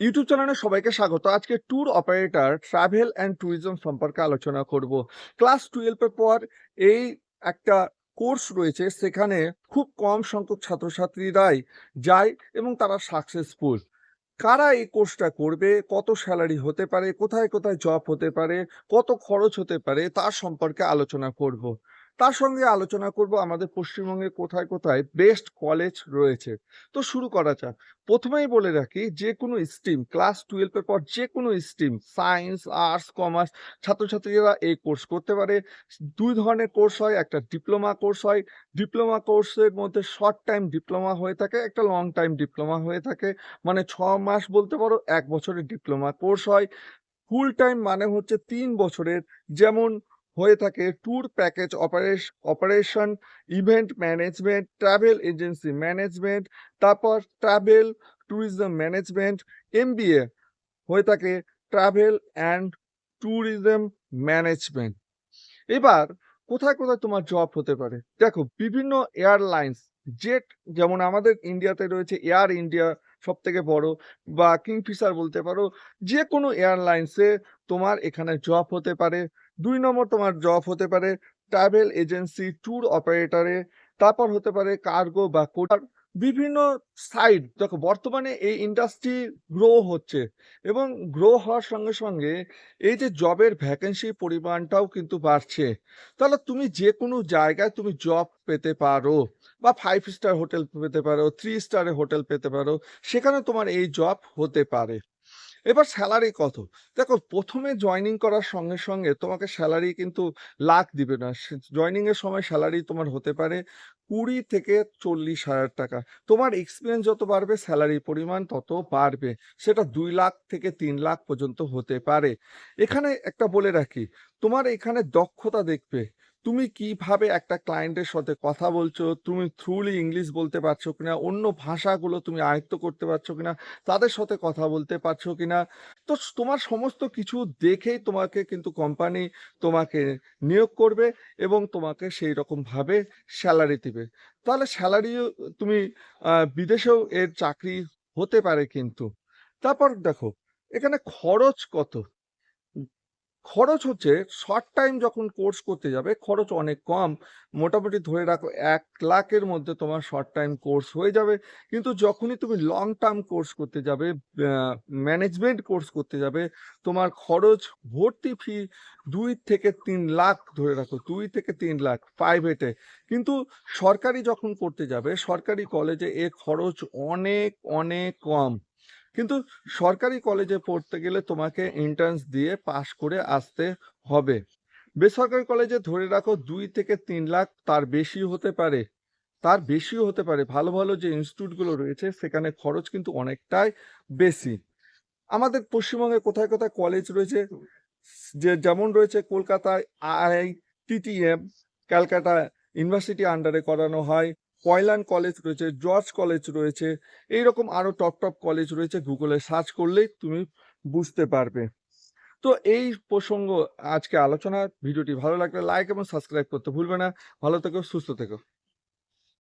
YouTube চ্যানেলে সবাইকে স্বাগত। আজকে tour operator travel and tourism সম্পর্কে আলোচনা করব। ক্লাস টুয়েলভের পর এই একটা কোর্স রয়েছে, সেখানে খুব কম সংখ্যক ছাত্রছাত্রীরাই যায় এবং তারা সাকসেসফুল কারা এই কোর্সটা করবে, কত স্যালারি হতে পারে, কোথায় কোথায় জব হতে পারে, কত খরচ হতে পারে, তার সম্পর্কে আলোচনা করব। তার সঙ্গে আলোচনা করব আমাদের পশ্চিমবঙ্গে কোথায় কোথায় বেস্ট কলেজ রয়েছে। তো শুরু করা যাক। প্রথমেই বলে রাখি, যে কোনো স্ট্রিম ক্লাস টুয়েলভের পর যে কোনো স্ট্রিম সায়েন্স আর্টস কমার্স ছাত্রছাত্রীরা এই কোর্স করতে পারে। দুই ধরনের কোর্স হয়, একটা ডিপ্লোমা কোর্স হয়। ডিপ্লোমা কোর্সের মধ্যে শর্ট টাইম ডিপ্লোমা হয়ে থাকে, একটা লং টাইম ডিপ্লোমা হয়ে থাকে। মানে ছ মাস বলতে পারো, এক বছরের ডিপ্লোমা কোর্স হয়। ফুল টাইম মানে হচ্ছে তিন বছরের। যেমন হয়ে থাকে tour package operation operation event management travel agency management তারপর ট্রাভেল ট্যুরিজম ম্যানেজমেন্ট এমবিএ হয়ে থাকে ট্রাভেল অ্যান্ড ট্যুরিজম ম্যানেজমেন্ট এবার কোথায় কোথায় তোমার জব হতে পারে? দেখো বিভিন্ন এয়ারলাইন্স জেট যেমন আমাদের ইন্ডিয়াতে রয়েছে এয়ার ইন্ডিয়া সব থেকে বড়। বা কিংফিশার বলতে পারো যে কোনো এয়ারলাইন্সে তোমার এখানে জব হতে পারে। দুই নম্বর তোমার জব হতে পারে, ট্রাভেল এজেন্সি, ট্যুর অপারেটরে। তারপর হতে পারে, কার্গো বা কোটার। বিভিন্ন সাইড দেখো বর্তমানে এই ইন্ডাস্ট্রি গ্রো হচ্ছে এবং গ্রো হওয়ার সঙ্গে সঙ্গে এই যে জবের ভ্যাকেন্সি পরিমাণটাও কিন্তু বাড়ছে। তাহলে তুমি যে কোনো জায়গায় তুমি জব পেতে পারো বা ফাইভ স্টার হোটেল পেতে পারো থ্রি স্টারের হোটেল পেতে পারো, সেখানে তোমার এই জব হতে পারে। এবার স্যালারি কত? দেখো, প্রথমে জয়নিং করার সঙ্গে সঙ্গে তোমাকে স্যালারি কিন্তু লাখ দিবে না। জয়নিং এর সময় স্যালারি তোমার হতে পারে কুড়ি থেকে চল্লিশ হাজার টাকা। তোমার এক্সপিরিয়েন্স যত বাড়বে স্যালারির পরিমাণ তত বাড়বে। সেটা দুই লাখ থেকে তিন লাখ পর্যন্ত হতে পারে। এখানে একটা বলে রাখি, তোমার এখানে দক্ষতা দেখবে। তুমি কীভাবে একটা ক্লায়েন্টের সাথে কথা বলছো? তুমি থ্রুলি ইংলিশ বলতে পারছ কিনা? অন্য ভাষাগুলো তুমি আয়ত্ত করতে পারছ কিনা? তাদের সাথে কথা বলতে পারছ কিনা? তো তোমার সমস্ত কিছু দেখেই তোমাকে কিন্তু কোম্পানি তোমাকে নিয়োগ করবে এবং তোমাকে সেই রকমভাবে স্যালারি দিবে। তাহলে স্যালারিও তুমি বিদেশেও এর চাকরি হতে পারে কিন্তু। তারপর দেখো, এখানে খরচ কত? খরচ হচ্ছে শর্ট টাইম যখন কোর্স করতে যাবে, খরচ অনেক কম। মোটামুটি ধরে রাখো, এক লাখের মধ্যে তোমার শর্ট টাইম কোর্স হয়ে যাবে। কিন্তু যখনই তুমি লং টার্ম কোর্স করতে যাবে ম্যানেজমেন্ট কোর্স করতে যাবে, তোমার খরচ ভর্তি ফি দুই থেকে তিন লাখ ধরে রাখো, দুই থেকে তিন লাখ প্রাইভেটে কিন্তু সরকারি যখন করতে যাবে, সরকারি কলেজে এ খরচ অনেক অনেক কম। কিন্তু সরকারি কলেজে পড়তে গেলে তোমাকে এন্ট্রান্স দিয়ে পাশ করে আসতে হবে। বেসরকারি কলেজে ধরে রাখো দুই থেকে তিন লাখ তার বেশি হতে পারে। তার বেশিও হতে পারে। ভালো ভালো যে ইনস্টিটিউটগুলো রয়েছে সেখানে খরচ কিন্তু অনেকটাই বেশি। আমাদের পশ্চিমবঙ্গে কোথায় কোথায় কলেজ রয়েছে? যে যেমন রয়েছে কলকাতায় আই টিটিএম ক্যালকাটা ইউনিভার্সিটি আন্ডারে করানো হয়। কয়লান কলেজ রয়েছে, জর্জ কলেজ রয়েছে, এইরকম আরও টপ টপ কলেজ রয়েছে, গুগলে সার্চ করলেই তুমি বুঝতে পারবে। তো এই প্রসঙ্গ আজকে আলোচনা, ভিডিওটি ভালো লাগলে লাইক এবং সাবস্ক্রাইব করতে ভুলবে না। ভালো থেকো, সুস্থ থেকো।